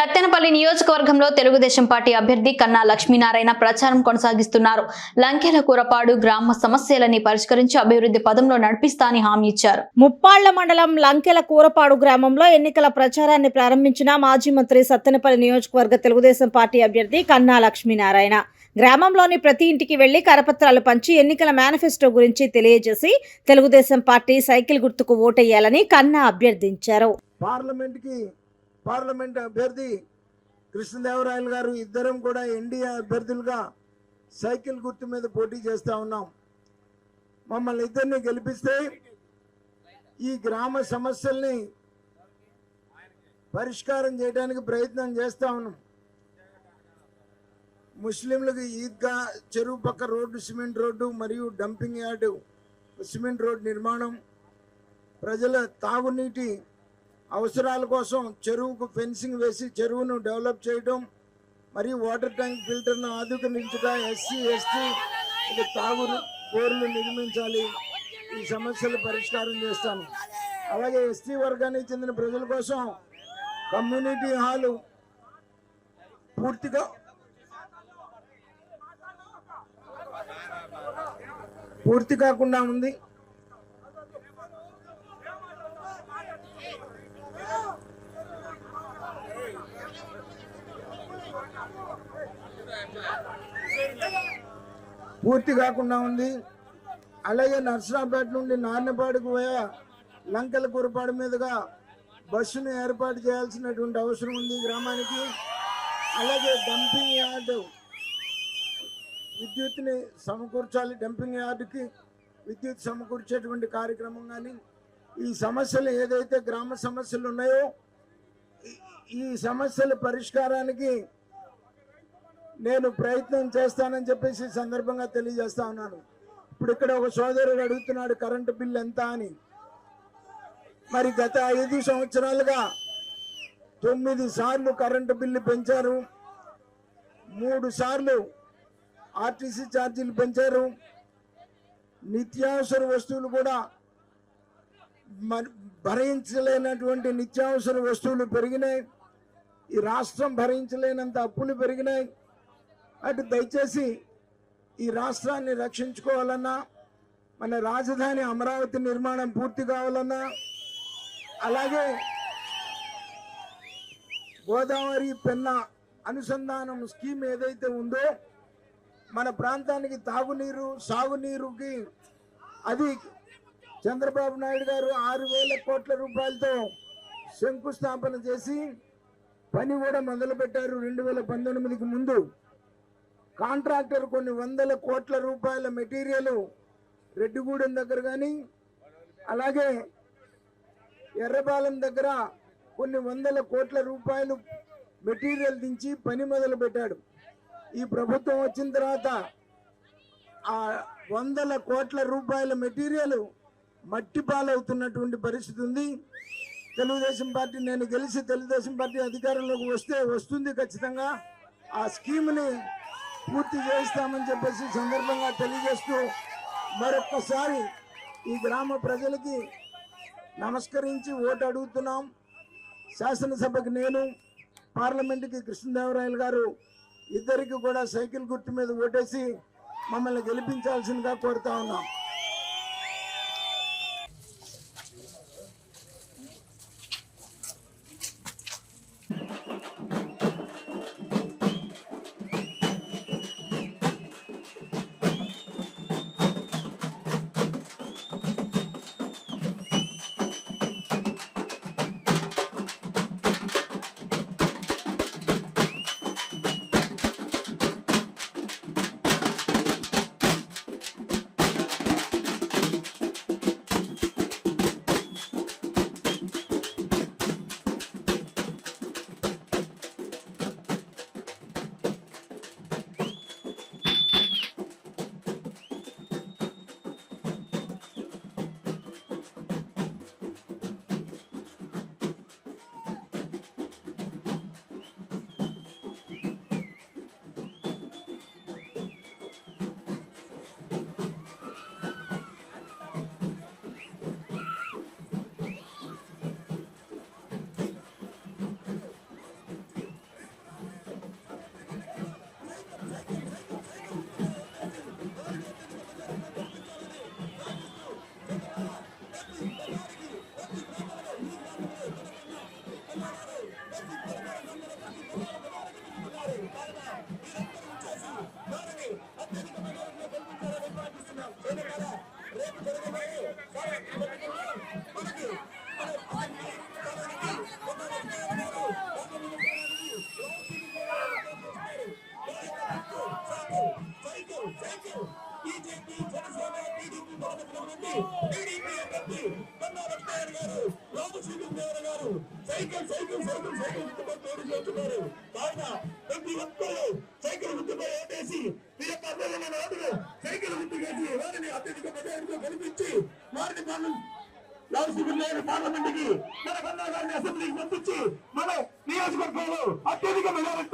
సత్తెనపల్లి నియోజకవర్గంలో తెలుగుదేశం పార్టీ అభ్యర్థి కన్నా లక్ష్మీనారాయణ ప్రచారం కొనసాగిస్తున్నారు. లంకెల కూరపాడు గ్రామ సమస్యలని పరిష్కరించి అభివృద్ధి పదంలో నడిపిస్తా అని హామీ ఇచ్చారు. ముప్పాళ్ళ మండలం లంకెల కూరపాడు గ్రామంలో ఎన్నికల ప్రచారాన్ని ప్రారంభించిన మాజీ మంత్రి సత్తెనపల్లి నియోజకవర్గ తెలుగుదేశం పార్టీ అభ్యర్థి కన్నా లక్ష్మీనారాయణ. గ్రామంలోని ప్రతి ఇంటికి వెళ్ళి కరపత్రాలు పంచి ఎన్నికల మేనిఫెస్టో గురించి తెలియజేసి తెలుగుదేశం పార్టీ సైకిల్ గుర్తుకు ఓటెయ్యాలని కన్నా అభ్యర్థించారు. పార్లమెంట్కి పార్లమెంట్ అభ్యర్థి కృష్ణదేవరాయలు గారు ఇద్దరం కూడా ఎన్డీఏ అభ్యర్థులుగా సైకిల్ గుర్తు మీద పోటీ చేస్తూ ఉన్నాం. మమ్మల్ని ఇద్దరిని గెలిపిస్తే ఈ గ్రామ సమస్యల్ని పరిష్కారం చేయడానికి ప్రయత్నం చేస్తూ ఉన్నాం. ముస్లింలకు ఈద్గా చెరువు పక్క రోడ్డు సిమెంట్ రోడ్డు మరియు డంపింగ్ యార్డు సిమెంట్ రోడ్డు నిర్మాణం ప్రజల తాగునీటి అవసరాల కోసం చెరువుకు ఫెన్సింగ్ వేసి చెరువును డెవలప్ చేయడం మరియు వాటర్ ట్యాంక్ ఫిల్టర్ను ఆధునించుట ఎస్సీ ఎస్టీ తాగు బోర్లు నిర్మించాలి. ఈ సమస్యలు పరిష్కారం చేస్తాను. అలాగే ఎస్టీ వర్గానికి చెందిన ప్రజల కోసం కమ్యూనిటీ హాలు పూర్తిగా పూర్తి కాకుండా ఉంది. పూర్తి కాకుండా ఉంది. అలాగే నర్సరాపేట నుండి నాన్నపాడుకు పోయే లంకల కురపాడు మీదుగా బస్సును ఏర్పాటు చేయాల్సినటువంటి అవసరం ఉంది గ్రామానికి. అలాగే డంపింగ్ యార్డు విద్యుత్ని సమకూర్చాలి. డంపింగ్ యార్డుకి విద్యుత్ సమకూర్చేటువంటి కార్యక్రమం కానీ ఈ సమస్యలు ఏదైతే గ్రామ సమస్యలు ఉన్నాయో ఈ- ఈ సమస్యల పరిష్కారానికి నేను ప్రయత్నం చేస్తానని చెప్పేసి సందర్భంగా తెలియజేస్తా ఉన్నాను. ఇప్పుడు ఇక్కడ ఒక సోదరుడు అడుగుతున్నాడు కరెంటు బిల్ ఎంత అని? మరి గత ఐదు సంవత్సరాలుగా తొమ్మిది సార్లు కరెంటు బిల్లు పెంచారు. మూడు సార్లు ఆర్టీసీ ఛార్జీలు పెంచారు. నిత్యావసర వస్తువులు కూడా మరి భరించలేనటువంటి నిత్యావసర వస్తువులు పెరిగినాయి. ఈ రాష్ట్రం భరించలేనంత అప్పులు పెరిగినాయి. అటు దయచేసి ఈ రాష్ట్రాన్ని రక్షించుకోవాలన్నా మన రాజధాని అమరావతి నిర్మాణం పూర్తి కావాలన్నా అలాగే గోదావరి పెన్న అనుసంధానం స్కీమ్ ఏదైతే ఉందో మన ప్రాంతానికి తాగునీరు సాగునీరుకి అది చంద్రబాబు నాయుడు గారు ఆరు వేల కోట్ల రూపాయలతో శంకుస్థాపన చేసి పని కూడా మొదలుపెట్టారు రెండు వేల పంతొమ్మిదికి ముందు. కాంట్రాక్టర్ కొన్ని వందల కోట్ల రూపాయల మెటీరియల్ రెడ్డిగూడెం దగ్గర కానీ అలాగే ఎర్రపాలెం దగ్గర కొన్ని వందల కోట్ల రూపాయలు మెటీరియల్ దించి పని మొదలు పెట్టాడు. ఈ ప్రభుత్వం వచ్చిన తర్వాత ఆ వందల కోట్ల రూపాయల మెటీరియల్ మట్టి పాలవుతున్నటువంటి పరిస్థితి ఉంది. తెలుగుదేశం పార్టీ నేను గెలిచి తెలుగుదేశం పార్టీ అధికారంలోకి వస్తే వస్తుంది ఖచ్చితంగా. ఆ స్కీమ్ని పూర్తి చేస్తామని చెప్పేసి సందర్భంగా తెలియజేస్తూ మరొక్కసారి ఈ గ్రామ ప్రజలకి నమస్కరించి ఓటు అడుగుతున్నాం. శాసనసభకు నేను పార్లమెంటుకి కృష్ణదేవరాయలు గారు ఇద్దరికి కూడా సైకిల్ గుర్తు మీద ఓటేసి మమ్మల్ని గెలిపించాల్సిందిగా కోరుతా ఉన్నాం. సైకిల్ సైకిల్ సైకిల్ సైకిల్ ఉద్యమం తోడుకుంటున్నారు కావున ప్రతి ఒక్కరూ సైకిల్ ఉద్యమం ఓటేసి మీ యొక్క అభివృద్ధి సైకిల్ ఉద్యోగేసి వారిని అత్యధిక ప్రజలకు కల్పించి గారిని రాజశేఖర్ పార్లమెంట్కి మన కన్నా గారిని అసెంబ్లీకి పంపించి మన నియోజకవర్గంలో అత్యధిక మెజారిటీ